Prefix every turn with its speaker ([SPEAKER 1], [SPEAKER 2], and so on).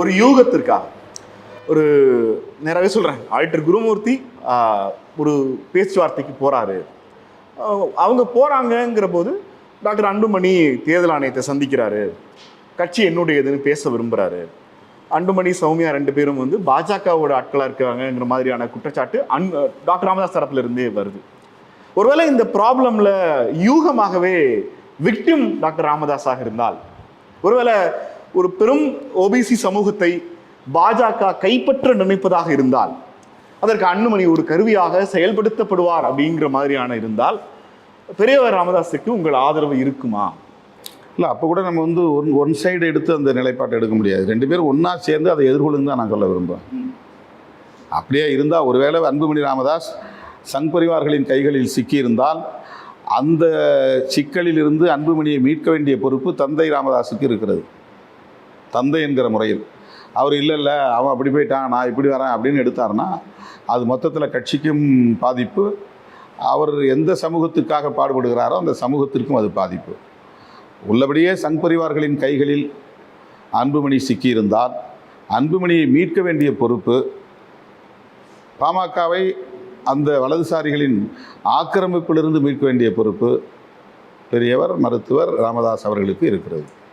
[SPEAKER 1] ஒரு யூகத்திற்காக ஒரு நிறையவே சொல்கிறேன் ஆடிட்டர் குருமூர்த்தி ஒரு பேச்சுவார்த்தைக்கு போகிறாரு அவங்க போகிறாங்கங்கிற போது டாக்டர் அன்புமணி தேர்தல் ஆணையத்தை சந்திக்கிறாரு கட்சி என்னுடையதுன்னு பேச விரும்புகிறாரு அன்புமணி சௌமியா ரெண்டு பேரும் வந்து பாஜகவோட ஆட்களாக இருக்காங்கங்கிற மாதிரியான குற்றச்சாட்டு அன் டாக்டர் ராமதாஸ் தரப்புலேருந்தே வருது ஒருவேளை இந்த ப்ராப்ளமில் யூகமாகவே விக்டிம் டாக்டர் ராமதாஸாக இருந்தால் ஒருவேளை ஒரு பெரும் ஓபிசி சமூகத்தை பாஜக கைப்பற்ற நினைப்பதாக இருந்தால் அதற்கு அண்ணுமணி ஒரு கருவியாக செயல்படுத்தப்படுவார் அப்படிங்கிற மாதிரியான இருந்தால் பெரியவர் ராமதாஸுக்கு உங்கள் ஆதரவு இருக்குமா
[SPEAKER 2] இல்லை அப்போ கூட நம்ம வந்து ஒன் ஒன் சைடு எடுத்து அந்த நிலைப்பாட்டை எடுக்க முடியாது ரெண்டு பேரும் ஒன்றா சேர்ந்து அதை எதிர்கொள்ளுங்க தான் நான் சொல்ல விரும்புகிறேன் அப்படியே இருந்தால் ஒருவேளை அன்புமணி ராமதாஸ் சங் பரிவார்களின் கைகளில் சிக்கியிருந்தால் அந்த சிக்கலிலிருந்து அன்புமணியை மீட்க வேண்டிய பொறுப்பு தந்தை ராமதாஸுக்கு இருக்கிறது தந்தை என்கிற முறையில் அவர் இல்லை இல்லை அவன் அப்படி போயிட்டான் நான் இப்படி வரேன் அப்படின்னு எடுத்தார்னா அது மொத்தத்தில் கட்சிக்கும் பாதிப்பு அவர் எந்த சமூகத்துக்காக பாடுபடுகிறாரோ அந்த சமூகத்திற்கும் அது பாதிப்பு உள்ளபடியே சங் பரிவார்களின் கைகளில் அன்புமணி சிக்கியிருந்தால் அன்புமணியை மீட்க வேண்டிய பொறுப்பு பாமகவை அந்த வலதுசாரிகளின் ஆக்கிரமிப்பிலிருந்து மீட்க வேண்டிய பொறுப்பு பெரியவர் மருத்துவர் ராமதாஸ் அவர்களுக்கு இருக்கிறது